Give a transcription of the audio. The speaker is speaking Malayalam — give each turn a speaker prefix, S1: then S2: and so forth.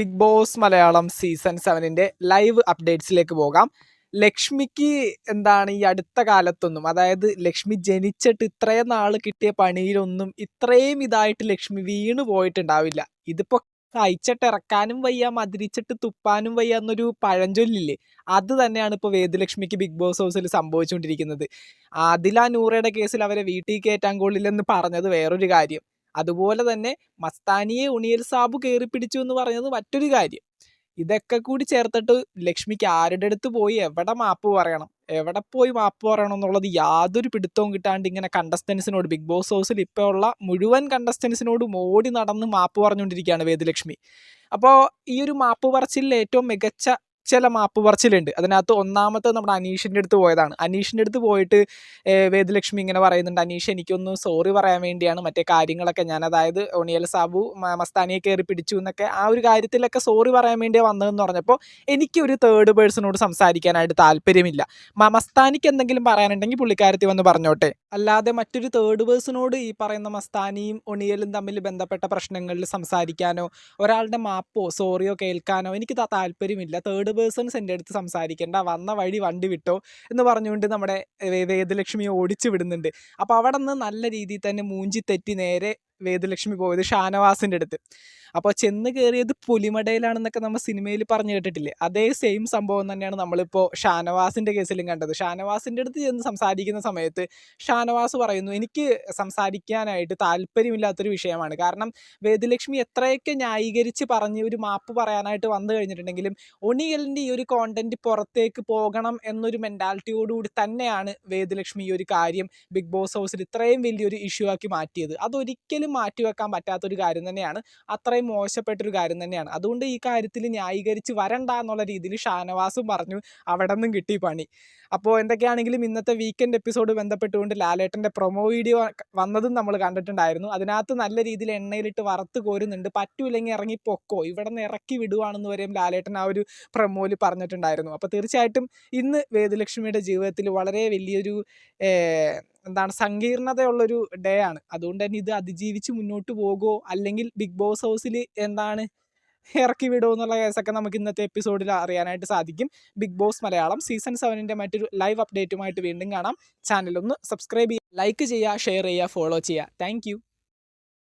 S1: ബിഗ് ബോസ് മലയാളം സീസൺ സെവനിന്റെ ലൈവ് അപ്ഡേറ്റ്സിലേക്ക് പോകാം. ലക്ഷ്മിക്ക് എന്താണ് ഈ അടുത്ത കാലത്തൊന്നും അതായത് ലക്ഷ്മി ജനിച്ചിട്ട് ഇത്രയും നാൾ കിട്ടിയ പണിയിലൊന്നും ഇത്രയും ഇതായിട്ട് ലക്ഷ്മി വീണ് പോയിട്ടുണ്ടാവില്ല. ഇതിപ്പോ കഴിച്ചിട്ട് ഇറക്കാനും വയ്യ മതിരിച്ചിട്ട് തുപ്പാനും വയ്യ എന്നൊരു പഴഞ്ചൊല്ലില്ലേ? അത് തന്നെയാണ് ഇപ്പോൾ വേദലക്ഷ്മിക്ക് ബിഗ് ബോസ് ഹൗസിൽ സംഭവിച്ചുകൊണ്ടിരിക്കുന്നത്. ആദില നൂറയുടെ കേസിൽ അവരെ വീട്ടിൽ കയറ്റാൻ കൊള്ളില്ലെന്ന് പറഞ്ഞത് വേറൊരു കാര്യം. അതുപോലെ തന്നെ മസ്താനിയെ ഉണിയൽ സാബു കയറി പിടിച്ചു എന്ന് പറയുന്നത് മറ്റൊരു കാര്യം. ഇതൊക്കെ കൂടി ചേർത്തിട്ട് ലക്ഷ്മിക്ക് ആരുടെ അടുത്ത് പോയി എവിടെ മാപ്പ് പറയണം? എവിടെ പോയി മാപ്പ് പറയണം എന്നുള്ളത് യാതൊരു പിടുത്തവും കിട്ടാണ്ട് ഇങ്ങനെ കണ്ടസ്റ്റൻസിനോട് ബിഗ് ബോസ് ഹൗസിൽ ഇപ്പോൾ ഉള്ള മുഴുവൻ കണ്ടസ്റ്റൻസിനോടും ഓടി നടന്ന് മാപ്പ് പറഞ്ഞുകൊണ്ടിരിക്കുകയാണ് വേദലക്ഷ്മി. അപ്പോൾ ഈ ഒരു മാപ്പ് പറച്ചിലിൽ ഏറ്റവും മികച്ച ചില മാപ്പ് പറച്ചിലുണ്ട്. അതിനകത്ത് ഒന്നാമത്തെ നമ്മുടെ അനീഷിന്റെ അടുത്ത് പോയതാണ്. അനീഷിന്റെ അടുത്ത് പോയിട്ട് വേദലക്ഷ്മി ഇങ്ങനെ പറയുന്നുണ്ട് അനീഷ് എനിക്കൊന്ന് സോറി പറയാൻ വേണ്ടിയാണ്. മറ്റേ കാര്യങ്ങളൊക്കെ ഞാൻ അതായത് ഒണിയൽ സാബു മസ്താനിയെ കയറി പിടിച്ചു എന്നൊക്കെ ആ ഒരു കാര്യത്തിലൊക്കെ സോറി പറയാൻ വേണ്ടിയാണ് വന്നതെന്ന് പറഞ്ഞപ്പോൾ എനിക്ക് ഒരു തേർഡ് പേഴ്സണോട് സംസാരിക്കാനായിട്ട് താല്പര്യമില്ല. മസ്താനിക്ക് എന്തെങ്കിലും പറയാനുണ്ടെങ്കിൽ പുള്ളിക്കാരത്തി വന്ന് പറഞ്ഞോട്ടെ. അല്ലാതെ മറ്റൊരു തേർഡ് പേഴ്സണോട് ഈ പറയുന്ന മസ്താനിയും ഒണിയലും തമ്മിൽ ബന്ധപ്പെട്ട പ്രശ്നങ്ങളിൽ സംസാരിക്കാനോ ഒരാളുടെ മാപ്പോ സോറിയോ കേൾക്കാനോ എനിക്ക് താല്പര്യമില്ല. തേർഡ് പേഴ്സൺസ് എന്റെ അടുത്ത് സംസാരിക്കേണ്ട. വന്ന വഴി വണ്ടി വിട്ടോ എന്ന് പറഞ്ഞുകൊണ്ട് നമ്മുടെ വേദലക്ഷ്മി ഓടിച്ചു വിടുന്നുണ്ട്. അപ്പോൾ അവിടെ നിന്ന് നല്ല രീതിയിൽ തന്നെ മൂഞ്ചി തെറ്റി നേരെ വേദലക്ഷ്മി പോയത് ഷാനവാസിന്റെ അടുത്ത്. അപ്പോൾ ചെന്ന് കയറിയത് പുലിമടയിലാണെന്നൊക്കെ നമ്മൾ സിനിമയിൽ പറഞ്ഞു കേട്ടിട്ടില്ലേ? അതേ സെയിം സംഭവം തന്നെയാണ് നമ്മളിപ്പോൾ ഷാനവാസിന്റെ കേസിലും കണ്ടത്. ഷാനവാസിന്റെ അടുത്ത് ചെന്ന് സംസാരിക്കുന്ന സമയത്ത് ഷാനവാസ് പറയുന്നു എനിക്ക് സംസാരിക്കാനായിട്ട് താല്പര്യമില്ലാത്തൊരു വിഷയമാണ്. കാരണം വേദലക്ഷ്മി എത്രയൊക്കെ ന്യായീകരിച്ച് പറഞ്ഞ് ഒരു മാപ്പ് പറയാനായിട്ട് വന്നു കഴിഞ്ഞിട്ടുണ്ടെങ്കിലും ഒണിയലിന്റെ ഈ ഒരു കോണ്ടന്റ് പുറത്തേക്ക് പോകണം എന്നൊരു മെന്റാലിറ്റിയോടുകൂടി തന്നെയാണ് വേദലക്ഷ്മി ഈ ഒരു കാര്യം ബിഗ് ബോസ് ഹൗസിൽ ഇത്രയും വലിയൊരു ഇഷ്യൂ ആക്കി മാറ്റിയത്. അതൊരിക്കലും മാറ്റിവെക്കാൻ പറ്റാത്തൊരു കാര്യം തന്നെയാണ്. അത്രയും മോശപ്പെട്ടൊരു കാര്യം തന്നെയാണ്. അതുകൊണ്ട് ഈ കാര്യത്തിൽ ന്യായീകരിച്ച് വരണ്ട എന്നുള്ള രീതിയിൽ ഷാനവാസും പറഞ്ഞു അവിടെ നിന്നും കിട്ടി പണി. അപ്പോൾ എന്തൊക്കെയാണെങ്കിലും ഇന്നത്തെ വീക്കെൻഡ് എപ്പിസോഡ് ബന്ധപ്പെട്ടുകൊണ്ട് ലാലേട്ടന്റെ പ്രൊമോ വീഡിയോ വന്നതും നമ്മൾ കണ്ടിട്ടുണ്ടായിരുന്നു. അതിനകത്ത് നല്ല രീതിയിൽ എണ്ണയിലിട്ട് വറുത്ത് കോരുന്നുണ്ട്. പറ്റൂല്ലെങ്കിൽ ഇറങ്ങി പൊക്കോ. ഇവിടെ നിന്ന് ഇറക്കി വിടുവാണെന്ന് വരെയും ലാലേട്ടൻ ആ ഒരു പ്രൊമോയിൽ പറഞ്ഞിട്ടുണ്ടായിരുന്നു. അപ്പോൾ തീർച്ചയായിട്ടും ഇന്ന് വേദലക്ഷ്മിയുടെ ജീവിതത്തിൽ വളരെ വലിയൊരു എന്താണ് സങ്കീർണതയുള്ളൊരു ഡേ ആണ്. അതുകൊണ്ട് തന്നെ ഇത് അതിജീവിച്ച് മുന്നോട്ട് പോകുമോ അല്ലെങ്കിൽ ബിഗ് ബോസ് ഹൗസിൽ എന്താണ് ഇറക്കി വിടുമോ എന്നുള്ള കേസൊക്കെ നമുക്ക് ഇന്നത്തെ എപ്പിസോഡിൽ അറിയാനായിട്ട് സാധിക്കും. ബിഗ് ബോസ് മലയാളം സീസൺ സെവനിന്റെ മറ്റൊരു ലൈവ് അപ്ഡേറ്റുമായിട്ട് വീണ്ടും കാണാം. ചാനലൊന്ന് സബ്സ്ക്രൈബ് ചെയ്യുക ലൈക്ക് ചെയ്യുക ഷെയർ ചെയ്യുക ഫോളോ ചെയ്യുക. താങ്ക്